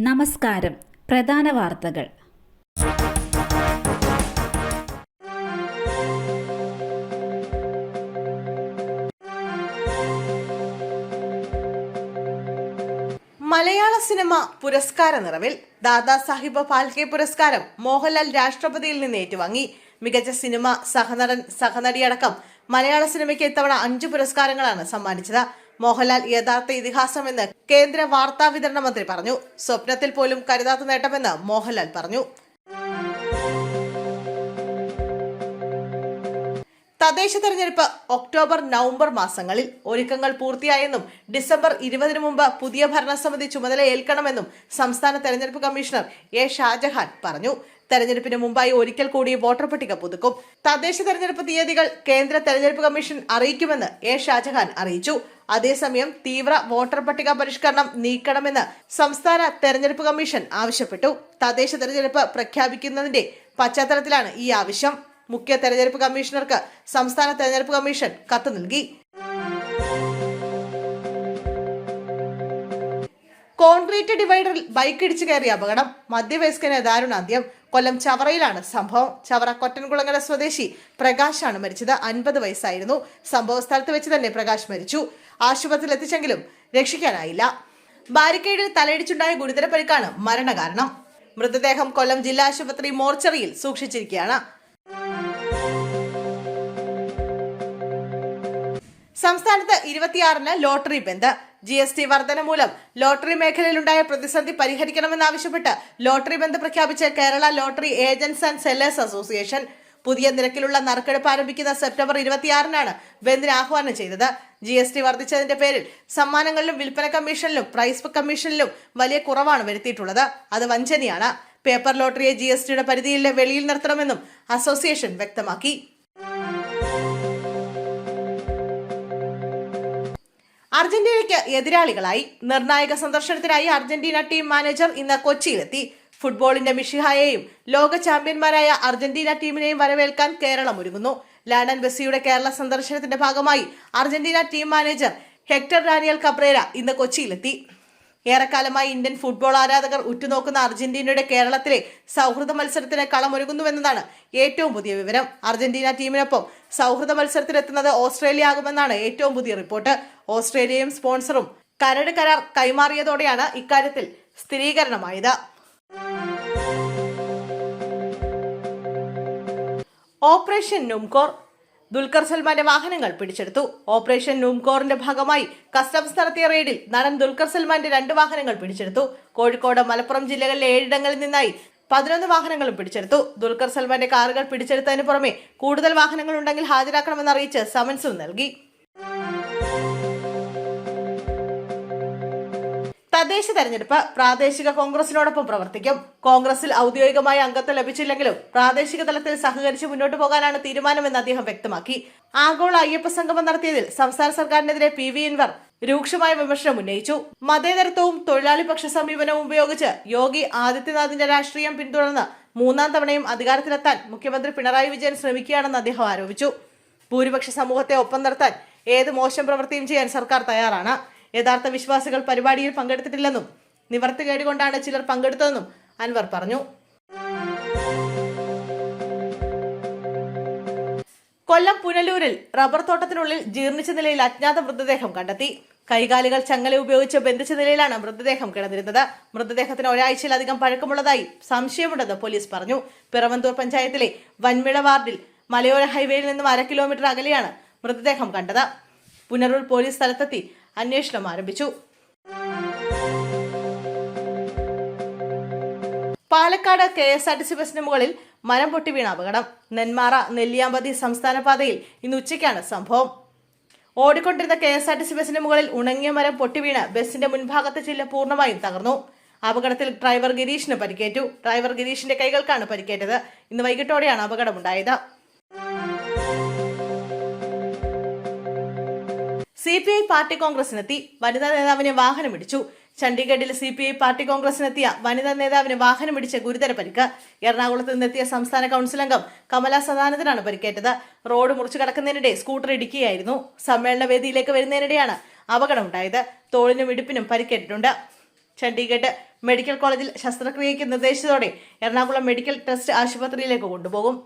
നമസ്കാരം. പ്രധാന വാർത്തകൾ. മലയാള സിനിമ പുരസ്കാര നിറവിൽ ദാദാ സാഹിബ് ഫാൽക്കെ പുരസ്കാരം മോഹൻലാൽ രാഷ്ട്രപതിയിൽ നിന്ന് ഏറ്റുവാങ്ങി. മികച്ച സിനിമ സഹനടൻ സഹനടിയടക്കം മലയാള സിനിമയ്ക്ക് ഇത്തവണ അഞ്ച് പുരസ്കാരങ്ങളാണ് സമ്മാനിച്ചത്. മോഹൻലാൽ യഥാർത്ഥ ഇതിഹാസമെന്ന് കേന്ദ്ര വാർത്താ വിതരണ മന്ത്രി പറഞ്ഞു. സ്വപ്നത്തിൽ പോലും കരുതാത്ത നേട്ടമെന്ന് മോഹൻലാൽ പറഞ്ഞു. തദ്ദേശ തെരഞ്ഞെടുപ്പ് ഒക്ടോബർ നവംബർ മാസങ്ങളിൽ ഒരുക്കങ്ങൾ പൂർത്തിയായെന്നും ഡിസംബർ ഇരുപതിനു മുമ്പ് പുതിയ ഭരണസമിതി ചുമതല ഏൽക്കണമെന്നും സംസ്ഥാന തെരഞ്ഞെടുപ്പ് കമ്മീഷണർ എ ഷാജഹാൻ പറഞ്ഞു. തെരഞ്ഞെടുപ്പിന് മുമ്പായി ഒരിക്കൽ കൂടി വോട്ടർ പട്ടിക പുതുക്കും. തദ്ദേശ തെരഞ്ഞെടുപ്പ് തീയതികൾ കേന്ദ്ര തെരഞ്ഞെടുപ്പ് കമ്മീഷൻ അറിയിക്കുമെന്ന് എ ഷാജഹാൻ അറിയിച്ചു. അതേസമയം തീവ്ര വോട്ടർ പട്ടിക പരിഷ്കരണം നീക്കണമെന്ന് സംസ്ഥാന തെരഞ്ഞെടുപ്പ് കമ്മീഷൻ ആവശ്യപ്പെട്ടു. തദ്ദേശ തെരഞ്ഞെടുപ്പ് പ്രഖ്യാപിക്കുന്നതിന്റെ പശ്ചാത്തലത്തിലാണ് ഈ ആവശ്യം. മുഖ്യ തെരഞ്ഞെടുപ്പ് കമ്മീഷണർക്ക് സംസ്ഥാന തെരഞ്ഞെടുപ്പ് കമ്മീഷൻ കത്ത് നൽകി. കോൺക്രീറ്റ് ഡിവൈഡറിൽ ബൈക്ക് ഇടിച്ചു കയറിയ അപകടം. മധ്യവയസ്കന് ദാരുണാന്ത്യം. കൊല്ലം ചവറയിലാണ് സംഭവം. ചവറ കൊറ്റൻകുളങ്ങര സ്വദേശി പ്രകാശാണ് മരിച്ചത്. അൻപത് വയസ്സായിരുന്നു. സംഭവ സ്ഥലത്ത് വെച്ച് തന്നെ പ്രകാശ് മരിച്ചു. ആശുപത്രിയിൽ എത്തിച്ചെങ്കിലും രക്ഷിക്കാനായില്ല. ബാരിക്കേഡിൽ തലയിടിച്ചുണ്ടായ ഗുരുതര പരിക്കാണ് മരണകാരണം. മൃതദേഹം കൊല്ലം ജില്ലാ ആശുപത്രി മോർച്ചറിയിൽ സൂക്ഷിച്ചിരിക്കുകയാണ്. സംസ്ഥാനത്ത് ഇരുപത്തിയാറിന് lottery bandh. G S T വർധന മൂലം ലോട്ടറി മേഖലയിലുണ്ടായ പ്രതിസന്ധി പരിഹരിക്കണമെന്നാവശ്യപ്പെട്ട് ലോട്ടറി ബന്ദ് പ്രഖ്യാപിച്ച Kerala lottery agents and sellers association. പുതിയ നിരക്കിലുള്ള നറുക്കെടുപ്പ് ആരംഭിക്കുന്ന സെപ്റ്റംബർ ഇരുപത്തിയാറിനാണ് ബന്ദിന് ആഹ്വാനം ചെയ്തത്. ജി എസ് ടി വർദ്ധിച്ചതിന്റെ പേരിൽ സമ്മാനങ്ങളിലും വിൽപ്പന കമ്മീഷനിലും പ്രൈസ് കമ്മീഷനിലും വലിയ കുറവാണ് വരുത്തിയിട്ടുള്ളത്. അത് വഞ്ചനയാണ്. പേപ്പർ ലോട്ടറിയെ ജി എസ് ടിയുടെ പരിധിയിലെ വെളിയിൽ നിർത്തണമെന്നും അസോസിയേഷൻ വ്യക്തമാക്കി. അർജന്റീനയ്ക്ക് എതിരാളികളായി നിർണായക സന്ദർശനത്തിനായി അർജന്റീന ടീം മാനേജർ ഇന്ന് കൊച്ചിയിലെത്തി. ഫുട്ബോളിന്റെ മിഷിഹായെയും ലോക ചാമ്പ്യന്മാരായ അർജന്റീന ടീമിനെയും വരവേൽക്കാൻ കേരളം ഒരുങ്ങുന്നു. ലാനൻ ബെസ്സിയുടെ കേരള സന്ദർശനത്തിന്റെ ഭാഗമായി Argentina team manager Hector Daniel Cabrera ഇന്ന് കൊച്ചിയിലെത്തി. ഏറെക്കാലമായി ഇന്ത്യൻ ഫുട്ബോൾ ആരാധകർ ഉറ്റുനോക്കുന്ന അർജന്റീനയുടെ കേരളത്തിലെ സൗഹൃദ മത്സരത്തിന് കളമൊരുങ്ങുന്നുവെന്നതാണ് ഏറ്റവും പുതിയ വിവരം. അർജന്റീന ടീമിനൊപ്പം സൗഹൃദ മത്സരത്തിലെത്തുന്നത് ഓസ്ട്രേലിയ ആകുമെന്നാണ് ഏറ്റവും പുതിയ റിപ്പോർട്ട്. ഓസ്ട്രേലിയയും സ്പോൺസറും കരട് കരാർ കൈമാറിയതോടെയാണ് ഇക്കാര്യത്തിൽ സ്ഥിരീകരണമായത്. ഓപ്പറേഷൻ നുംകോർ ദുൽഖർ സൽമാന്റെ വാഹനങ്ങൾ പിടിച്ചെടുത്തു. ഓപ്പറേഷൻ നൂംകോറിന്റെ ഭാഗമായി കസ്റ്റംസ് നടത്തിയ റെയ്ഡിൽ നടൻ ദുൽഖർ സൽമാന്റെ രണ്ട് വാഹനങ്ങൾ പിടിച്ചെടുത്തു. കോഴിക്കോട് മലപ്പുറം ജില്ലകളിലെ ഏഴിടങ്ങളിൽ നിന്നായി പതിനൊന്ന് വാഹനങ്ങളും പിടിച്ചെടുത്തു. ദുൽഖർ സൽമാന്റെ കാറുകൾ പിടിച്ചെടുത്തതിന് പുറമെ കൂടുതൽ വാഹനങ്ങൾ ഉണ്ടെങ്കിൽ ഹാജരാക്കണമെന്ന് അറിയിച്ച് സമൻസും നൽകി. തദ്ദേശ തെരഞ്ഞെടുപ്പ് പ്രാദേശിക കോൺഗ്രസിനോടൊപ്പം പ്രവർത്തിക്കും. കോൺഗ്രസിൽ ഔദ്യോഗികമായ അംഗത്വം ലഭിച്ചില്ലെങ്കിലും പ്രാദേശിക തലത്തിൽ സഹകരിച്ച് മുന്നോട്ട് പോകാനാണ് തീരുമാനമെന്ന് അദ്ദേഹം വ്യക്തമാക്കി. ആഗോള അയ്യപ്പ സംഗമം നടത്തിയതിൽ സംസ്ഥാന സർക്കാരിനെതിരെ പി വി എൻവർ രൂക്ഷമായ വിമർശനം ഉന്നയിച്ചു. മതേതരത്വവും തൊഴിലാളി പക്ഷ സമീപനവും ഉപയോഗിച്ച് യോഗി ആദിത്യനാഥിന്റെ രാഷ്ട്രീയം പിന്തുടർന്ന് മൂന്നാം തവണയും അധികാരത്തിലെത്താൻ മുഖ്യമന്ത്രി പിണറായി വിജയൻ ശ്രമിക്കുകയാണെന്ന് അദ്ദേഹം ആരോപിച്ചു. ഭൂരിപക്ഷ സമൂഹത്തെ ഒപ്പം നിർത്താൻ ഏത് മോശം പ്രവൃത്തിയും ചെയ്യാൻ സർക്കാർ തയ്യാറാണ്. യഥാർത്ഥ വിശ്വാസികൾ പരിപാടിയിൽ പങ്കെടുത്തിട്ടില്ലെന്നും നിവർത്തി കേടുകൊണ്ടാണ് ചിലർ പങ്കെടുത്തതെന്നും അൻവർ പറഞ്ഞു. കൊല്ലം പുനലൂരിൽ റബ്ബർ തോട്ടത്തിനുള്ളിൽ ജീർണിച്ച നിലയിൽ അജ്ഞാത മൃതദേഹം കണ്ടെത്തി. കൈകാലുകൾ ചങ്ങല ഉപയോഗിച്ച് ബന്ധിച്ച നിലയിലാണ് മൃതദേഹം കിടന്നിരുന്നത്. മൃതദേഹത്തിന് ഒരാഴ്ചയിലധികം പഴക്കമുള്ളതായി സംശയമുണ്ടെന്ന് പോലീസ് പറഞ്ഞു. പിറവന്തൂർ പഞ്ചായത്തിലെ വൻമിള വാർഡിൽ മലയോര ഹൈവേയിൽ നിന്നും അര കിലോമീറ്റർ അകലെയാണ് മൃതദേഹം കണ്ടത്. പുനലൂർ പോലീസ് സ്ഥലത്തെത്തി അന്വേഷണം ആരംഭിച്ചു. Palakkad K S R T C ബസിന് മുകളിൽ മരം പൊട്ടി വീണ അപകടം. നെന്മാറ നെല്ലിയാമ്പതി സംസ്ഥാന പാതയിൽ ഇന്ന് ഉച്ചയ്ക്കാണ് സംഭവം. ഓടിക്കൊണ്ടിരുന്ന K S R T C ബസിന് മുകളിൽ ഉണങ്ങിയ മരം പൊട്ടി വീണ് ബസിന്റെ മുൻഭാഗത്തെ ചില്ല പൂർണമായും തകർന്നു. അപകടത്തിൽ ഡ്രൈവർ ഗിരീഷിന് പരിക്കേറ്റു. ഡ്രൈവർ ഗിരീഷിന്റെ കൈകൾക്കാണ് പരിക്കേറ്റത്. ഇന്ന് വൈകിട്ടോടെയാണ് അപകടമുണ്ടായത്. സി പി ഐ പാർട്ടി കോൺഗ്രസിനെത്തി. വനിതാ നേതാവിനെ വാഹനമിടിച്ചു ചണ്ഡീഗഡിൽ സി പി ഐ പാർട്ടി കോൺഗ്രസിനെത്തിയ വനിതാ നേതാവിന് വാഹനമിടിച്ച ഗുരുതര പരിക്ക്. എറണാകുളത്ത് നിന്നെത്തിയ സംസ്ഥാന കൗൺസിൽ അംഗം കമല സദാനന്ദനാണ് പരിക്കേറ്റത്. റോഡ് മുറിച്ചു കടക്കുന്നതിനിടെ സ്കൂട്ടർ ഇടിക്കുകയായിരുന്നു. സമ്മേളന വേദിയിലേക്ക് വരുന്നതിനിടെയാണ് അപകടമുണ്ടായത്. തോളിനും ഇടുപ്പിനും പരിക്കേറ്റിട്ടുണ്ട്. ചണ്ഡീഗഡ് മെഡിക്കൽ കോളേജിൽ ശസ്ത്രക്രിയയ്ക്ക് നിർദ്ദേശിച്ചതോടെ എറണാകുളം മെഡിക്കൽ ട്രസ്റ്റ് ആശുപത്രിയിലേക്ക് കൊണ്ടുപോകും.